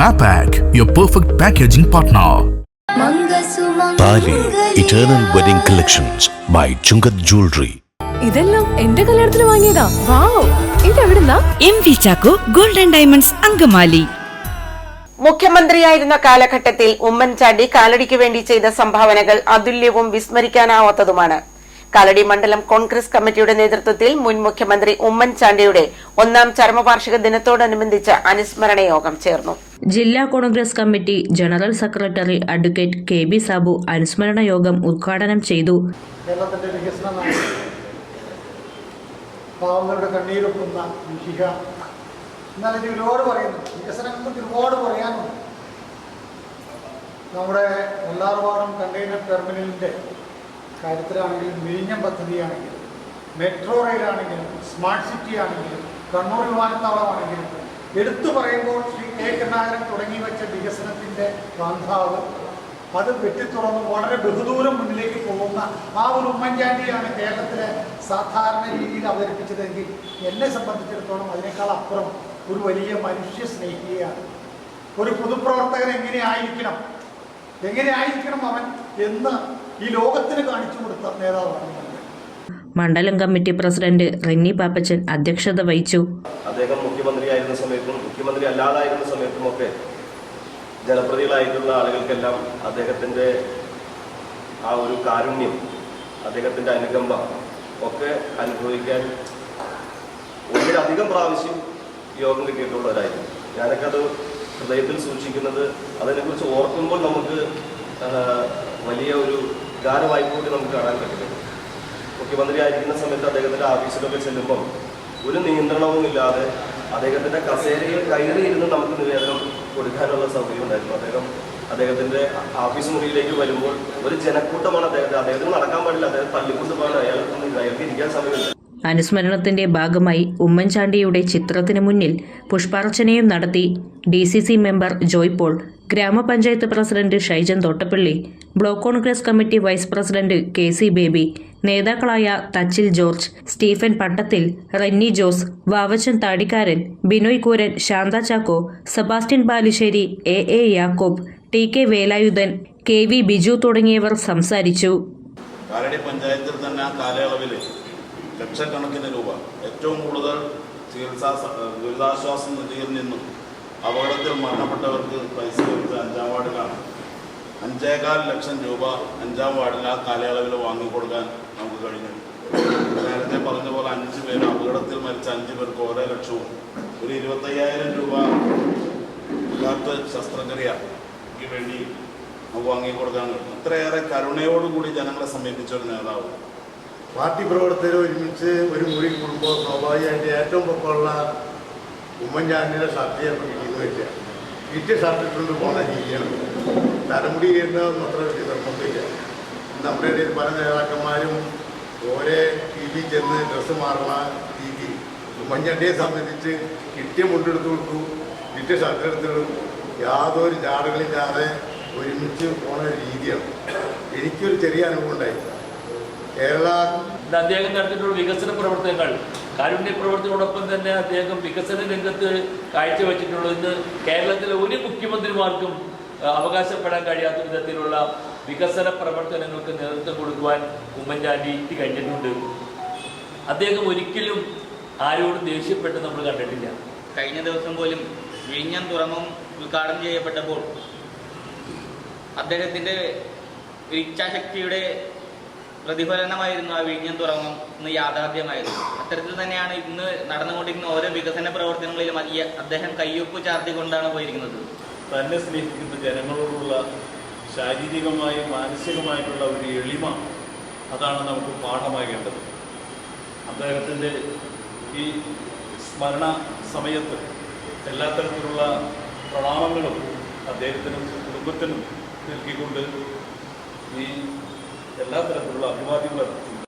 Mapac, your perfect packaging partner. Thali eternal wedding collections by Chungath jewellery ഇതെല്ലാം എന്റെ കല്യാണത്തിന് വാങ്ങിയതാ. Wow. ഇതെവിടുന്നാ? M V Chacko golden diamonds Angamaly. മുഖ്യമന്ത്രിയായിരുന്ന കാലഘട്ടത്തിൽ ഉമ്മൻചാണ്ടി കാലടിക്ക് വേണ്ടി ചെയ്ത സംഭാവനകൾ അതുല്യവും വിസ്മരിക്കാനാവാത്തതുമാണ്. കാലടി മണ്ഡലം കോൺഗ്രസ് കമ്മിറ്റിയുടെ നേതൃത്വത്തിൽ മുൻ മുഖ്യമന്ത്രി ഉമ്മൻചാണ്ടിയുടെ ഒന്നാം ചരമവാർഷിക ദിനത്തോടനുബന്ധിച്ച് അനുസ്മരണ യോഗം ചേർന്നു. ജില്ലാ Congress committee general secretary advocate K B Sabu അനുസ്മരണ യോഗം ഉദ്ഘാടനം ചെയ്തു. കേരളത്തിന്റെ വികസന പാവങ്ങളുടെ കണ്ണീരൊക്കുന്ന വിഹിക എന്നാൽ ഇത് ഒരുപാട് പറയുന്നു. വികസനങ്ങൾക്ക് ഒരുപാട് പറയാനുണ്ട്. നമ്മുടെ മുല്ലാർവാടം കണ്ടെയ്നർ ടെർമിനലിന്റെ കാര്യത്തിലാണെങ്കിലും വിഴിഞ്ഞം പദ്ധതിയാണെങ്കിലും മെട്രോ റെയിലാണെങ്കിലും സ്മാർട്ട് സിറ്റി ആണെങ്കിലും കണ്ണൂർ വിമാനത്താവളമാണെങ്കിലും എടുത്തു പറയുമ്പോൾ ശ്രീ കെ കരുണാകരൻ തുടങ്ങി വെച്ച വികസനത്തിന്റെ ബാന്ധാവ് അത് വെട്ടിത്തുറന്ന് വളരെ ബഹുദൂരം മുന്നിലേക്ക് പോകുന്ന ആ ഒരു ഉമ്മൻചാണ്ടിയാണ് കേരളത്തിലെ സാധാരണ രീതിയിൽ അവതരിപ്പിച്ചതെങ്കിൽ എന്നെ സംബന്ധിച്ചിടത്തോളം അതിനേക്കാൾ അപ്പുറം ഒരു വലിയ മനുഷ്യ സ്നേഹിയാണ്. ഒരു പൊതുപ്രവർത്തകൻ എങ്ങനെ ആയിരിക്കണം? എങ്ങനെ ആയിരിക്കണം അവൻ എന്ന് ഈ ലോകത്തിന് കാണിച്ചു കൊടുത്ത നേതാവാണ് മണ്ഡലം കമ്മിറ്റി പ്രസിഡന്റ് റെന്നി പാപ്പച്ചൻ അധ്യക്ഷത വഹിച്ചു. അദ്ദേഹം മുഖ്യമന്ത്രി അല്ലാതായിരുന്ന സമയത്തുമൊക്കെ ജനപ്രതികളായിട്ടുള്ള ആളുകൾക്കെല്ലാം അദ്ദേഹത്തിന്റെ ആ ഒരു കാരുണ്യം അദ്ദേഹത്തിന്റെ അനുകമ്പ ഒക്കെ അനുഭവിക്കാൻ ഒന്നിലധികം പ്രാവശ്യം യോഗം കിട്ടിയിട്ടുള്ളവരായിരുന്നു. ഞാനൊക്കെ അത് ഹൃദയത്തിൽ സൂക്ഷിക്കുന്നത് അതിനെക്കുറിച്ച് ഓർക്കുമ്പോൾ നമുക്ക് വലിയ ഒരു ഗാനമായി കൂടി നമുക്ക് കാണാൻ പറ്റുന്നത് മുഖ്യമന്ത്രി ആയിരിക്കുന്ന സമയത്ത് അദ്ദേഹത്തിന്റെ ആഫീസിലൊക്കെ ചെല്ലുമ്പം ഒരു നിയന്ത്രണവുമില്ലാതെ അദ്ദേഹത്തിന്റെ കസേരയിൽ കയറിയിരുന്ന് നമുക്ക് നിവേദനം കൊടുക്കാനുള്ള സൗകര്യം ഉണ്ടായിരുന്നു. അദ്ദേഹം അദ്ദേഹത്തിന്റെ ഓഫീസ് മുറിയിലേക്ക് വരുമ്പോൾ ഒരു ജനക്കൂട്ടമാണ് അദ്ദേഹത്തെ. അദ്ദേഹത്തിന് നടക്കാൻ പാടില്ല. അദ്ദേഹം തള്ളിക്കൊണ്ട് പോകാൻ അയാൾക്ക് അയാൾക്ക് ഇരിക്കാൻ സമയമില്ല. അനുസ്മരണത്തിന്റെ ഭാഗമായി ഉമ്മൻചാണ്ടിയുടെ ചിത്രത്തിന് മുന്നിൽ പുഷ്പാർച്ചനയും നടത്തി D C C member Joy Paul ഗ്രാമപഞ്ചായത്ത് president Shaijan Thottappally block Congress committee vice president K C Baby നേതാക്കളായ Thachil George Stephen Pattathil Renny Jose Vavachan Thadikkaran Binoy Kooran Shantha Chacko Sebastian Balussery A A Yakob T K Velayudhan K V Biju തുടങ്ങിയവർ സംസാരിച്ചു. പഞ്ചായത്തിൽ തന്നെ കാലയളവിൽ ലക്ഷക്കണക്കിന് രൂപ ഏറ്റവും കൂടുതൽ ചികിത്സാ ദുരിതാശ്വാസ നിധിയിൽ നിന്നും അപകടത്തിൽ മരണപ്പെട്ടവർക്ക് പൈസ കൊടുത്ത അഞ്ചാം വാർഡിലാണ് അഞ്ചേകാൽ ലക്ഷം രൂപ അഞ്ചാം വാർഡിൽ ആ കാലയളവിൽ വാങ്ങിക്കൊടുക്കാൻ നമുക്ക് കഴിഞ്ഞു. നേരത്തെ പറഞ്ഞ പോലെ അഞ്ച് പേര് അപകടത്തിൽ മരിച്ച അഞ്ച് പേർക്ക് ഓരോ ലക്ഷവും ഒരു ഇരുപത്തയ്യായിരം രൂപ ഇല്ലാത്ത ശസ്ത്രക്രിയക്ക് വേണ്ടി നമുക്ക് വാങ്ങിക്കൊടുക്കാൻ കഴിഞ്ഞു അത്രയേറെ കരുണയോടുകൂടി ജനങ്ങളെ സമീപിച്ച ഒരു നേതാവ്. പാർട്ടി പ്രവർത്തകർ ഒരുമിച്ച് ഒരു മുറി കൂടുമ്പോൾ സ്വാഭാവികമായിട്ട് ഏറ്റവും പൊക്കമുള്ള ഉമ്മൻചാണ്ടിയുടെ ഷർട്ട് ചിലപ്പോൾ കിട്ടിയെന്ന് സർട്ടിഫിക്കറ്റ് പോകാൻ ചെയ്യണം. തലമുടി ചെയ്യുന്നതെന്ന് അത്ര വലിയ നിർബന്ധമില്ല. നമ്മുടെ ഇടയിൽ പല നേതാക്കന്മാരും ഓരേ ടി വി ചെന്ന് ഡ്രസ്സ് മാറുന്ന രീതി ഉമ്മൻചാണ്ടിയെ സംബന്ധിച്ച് കിട്ടിയ മുണ്ടെടുത്ത് കൊടുത്തു കിട്ടിയ ഷർട്ട് യാതൊരു ചാടുകളില്ലാതെ ഒരുമിച്ച് പോണ രീതിയാണ്. എനിക്കൊരു ചെറിയ അനുഭവം ഉണ്ടായി. കേരള അദ്ദേഹം നടത്തിയിട്ടുള്ള വികസന പ്രവർത്തനങ്ങൾ കാരുണ്യ പ്രവർത്തനോടൊപ്പം തന്നെ അദ്ദേഹം വികസന രംഗത്ത് കാഴ്ചവെച്ചിട്ടുള്ളത്. ഇന്ന് കേരളത്തിലെ ഒരു മുഖ്യമന്ത്രിമാർക്കും അവകാശപ്പെടാൻ കഴിയാത്ത വിധത്തിലുള്ള വികസന പ്രവർത്തനങ്ങൾക്ക് നേതൃത്വം കൊടുക്കുവാൻ ഉമ്മൻചാണ്ടിക്ക് കഴിഞ്ഞിട്ടുണ്ട്. അദ്ദേഹം ഒരിക്കലും ആരോടും ദേഷ്യപ്പെട്ട് നമ്മൾ കണ്ടിട്ടില്ല. കഴിഞ്ഞ ദിവസം പോലും വിഴിഞ്ഞം തുറമുഖം ഉദ്ഘാടനം ചെയ്യപ്പെട്ടപ്പോൾ അദ്ദേഹത്തിന്റെ ഇച്ഛാശക്തിയുടെ പ്രതിഫലനമായിരുന്നു ആ വിഴിഞ്ഞം തുറമുഖം ഇന്ന് യാഥാർത്ഥ്യമായിരുന്നു. അത്തരത്തിൽ തന്നെയാണ് ഇന്ന് നടന്നുകൊണ്ടിരുന്ന ഓരോ വികസന പ്രവർത്തനങ്ങളിലും അദ്ദേഹം കയ്യൊപ്പ് ചാർത്തിക്കൊണ്ടാണ് പോയിരിക്കുന്നത്. തന്നെ സ്നേഹിക്കുന്ന ജനങ്ങളോടുള്ള ശാരീരികമായും മാനസികമായിട്ടുള്ള ഒരു എളിമ അതാണ് നമുക്ക് പാഠമാകേണ്ടത് അദ്ദേഹത്തിന്റെ ഈ സ്മരണ സമയത്ത് എല്ലാ തരത്തിലുള്ള പ്രണാമങ്ങളും അദ്ദേഹത്തിനും കുടുംബത്തിനും നൽകിക്കൊണ്ട് ഈ എല്ലാ തരത്തിലുള്ള അഭിവാദ്യങ്ങളും